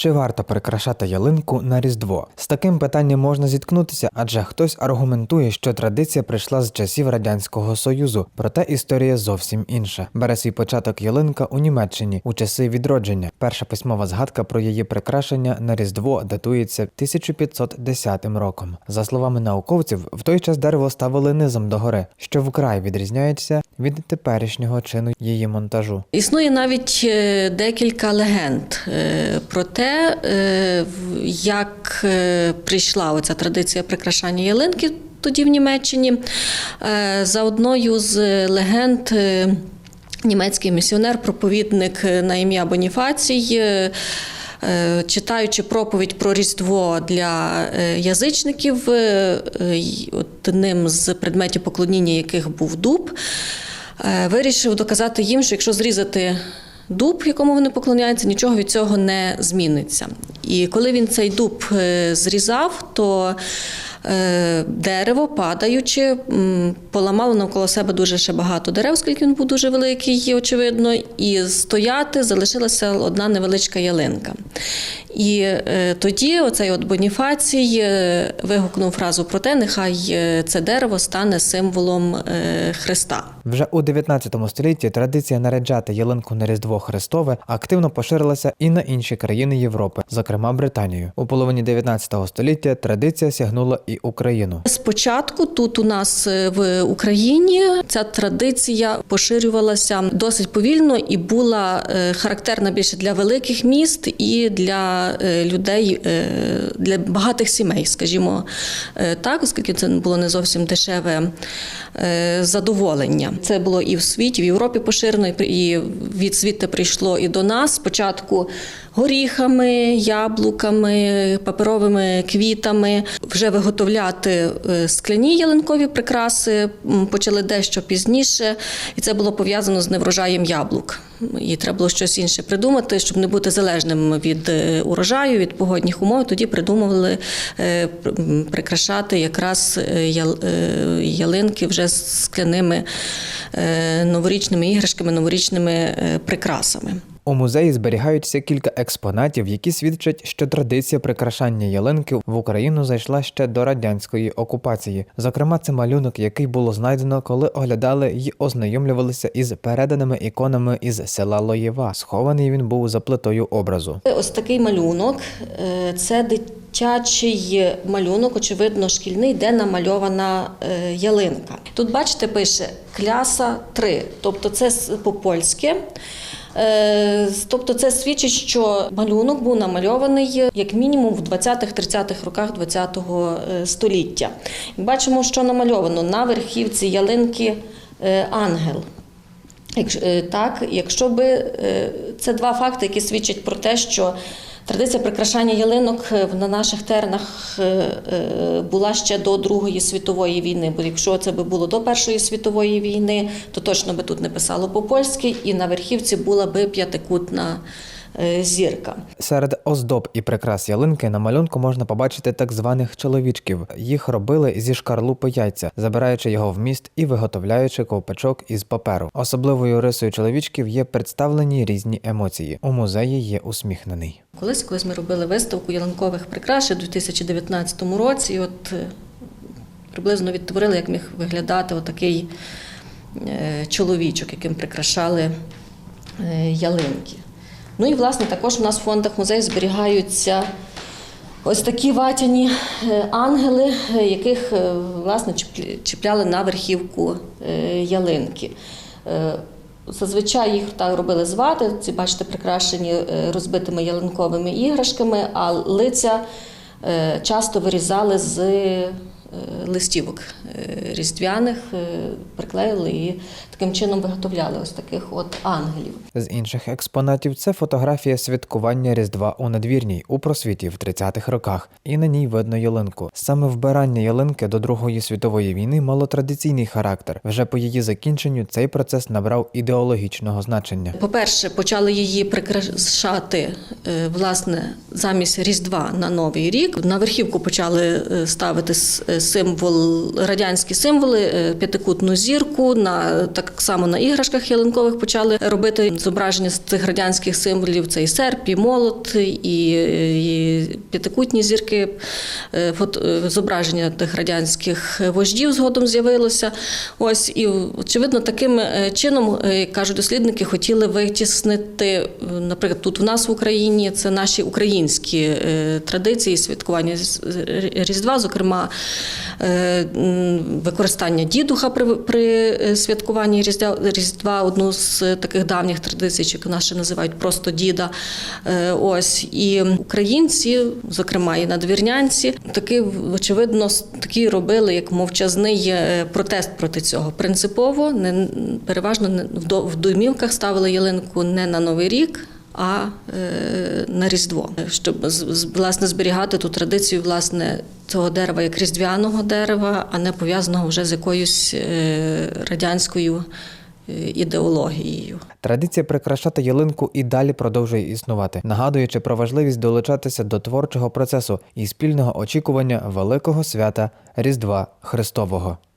Чи варто прикрашати ялинку на Різдво? З таким питанням можна зіткнутися, адже хтось аргументує, що традиція прийшла з часів радянського союзу, проте історія зовсім інша. Бере свій початок ялинка у Німеччині у часи відродження. Перша письмова згадка про її прикрашення на Різдво датується 1510 роком. За словами науковців, в той час дерево ставили низом догори, що вкрай відрізняється від теперішнього чину її монтажу. Існує навіть е, декілька легенд е, про те, е, як е, прийшла оця традиція прикрашання ялинки тоді в Німеччині. Е, За одною з легенд. Німецький місіонер, проповідник е, на ім'я Боніфацій, читаючи проповідь про Різдво для язичників, одним з предметів поклоніння яких був дуб, вирішив доказати їм, що якщо зрізати дуб, якому вони поклоняються, нічого від цього не зміниться. І коли він цей дуб е, зрізав, то дерево, падаючи, поламало навколо себе дуже ще багато дерев, оскільки він був дуже великий, очевидно, і стояти залишилася одна невеличка ялинка. І е, тоді оцей от Боніфацій е, вигукнув фразу про те, нехай е, це дерево стане символом е, Христа. Вже у 19 столітті традиція наряджати ялинку на Різдво Христове активно поширилася і на інші країни Європи, зокрема Британію. У половині 19 століття традиція сягнула і Україну. Спочатку тут у нас е, в Україні ця традиція поширювалася досить повільно і була е, характерна більше для великих міст і для е, людей, для багатих сімей, скажімо так, оскільки це було не зовсім дешеве задоволення. Це було і в світі, в Європі поширено, і від звідти прийшло і до нас. Спочатку горіхами, яблуками, паперовими квітами. Вже виготовляти е, скляні ялинкові прикраси почали дещо пізніше, і це було пов'язано з неврожаєм яблук. І треба було щось інше придумати, щоб не бути залежним від е, урожаю, від погодних умов. Тоді придумували е, прикрашати якраз ял- ялинки вже з скляними новорічними іграшками, новорічними прикрасами. У музеї зберігаються кілька експонатів, які свідчать, що традиція прикрашання ялинки в Україну зайшла ще до радянської окупації. Зокрема, це малюнок, який було знайдено, коли оглядали й ознайомлювалися із переданими іконами із села Лоєва. Схований він був за плитою образу. Ось такий малюнок. Е, Це дитячий малюнок, очевидно, шкільний, де намальована е, ялинка. Тут, бачите, пише кляса 3, тобто це с- по-польськи. Е, Тобто це свідчить, що малюнок був намальований як мінімум в 20-30-х роках ХХ століття. Бачимо, що намальовано на верхівці ялинки е, ангел. Е, так, якщо би е, це два факти, які свідчать про те, що традиція прикрашання ялинок е, на наших теренах е, е, була ще до Другої світової війни. Бо якщо це би було до Першої світової війни, то точно би тут не писало по-польськи, і на верхівці була би п'ятикутна зірка. Серед оздоб і прикрас ялинки на малюнку можна побачити так званих чоловічків. Їх робили зі шкарлупи яйця, забираючи його в міст і виготовляючи ковпачок із паперу. Особливою рисою чоловічків є представлені різні емоції. У музеї є усміхнений. Колись, колись ми робили виставку ялинкових прикрас у 2019 році, і от е, приблизно відтворили, як міг виглядати отакий е, чоловічок, яким прикрашали е, ялинки. Ну і власне також у нас в фондах музею зберігаються ось такі ватяні е, ангели, е, яких е, власне чіпляли на верхівку ялинки. Зазвичай їх так робили з вати, ці бачите, прикрашені розбитими ялинковими іграшками, а лиця часто вирізали з листівок е, різдвяних, е, приклеїли і таким чином виготовляли ось таких от ангелів. З інших експонатів це фотографія святкування Різдва у надвірній у просвіті в 30-х роках, і на ній видно ялинку. Саме вбирання ялинки до Другої світової війни мало традиційний характер. Вже по її закінченню цей процес набрав ідеологічного значення. По-перше, почали її прикрашати е, власне замість Різдва на Новий рік. На верхівку почали е, ставити е, е, символ, радянські символи, е, п'ятикутну зірку. На так само на іграшках ялинкових почали робити зображення з цих радянських символів. Це і серп, і молот, і, і п'ятикутні зірки. Е, фото- е, Зображення тих радянських вождів згодом з'явилося. Ось і очевидно, таким е, чином, е, кажуть дослідники, хотіли витіснити, е, наприклад, тут в нас в Україні це наші українські е, традиції святкування Різдва, зокрема е, використання дідуха при, при е, святкуванні Різдва, одну з е, таких давніх традицій, чи нас ще називають просто діда. Е, Ось і українці, зокрема і надвірнянці, таки очевидно такі робили як мовчазний е, протест проти цього. Принципово не переважно в домівках ставили ялинку не на новий рік. А е, на Різдво, щоб власне зберігати ту традицію власне цього дерева як різдвяного дерева, а не пов'язаного вже з якоюсь е, радянською е, ідеологією. Традиція прикрашати ялинку і далі продовжує існувати, нагадуючи про важливість долучатися до творчого процесу і спільного очікування великого свята Різдва Христового.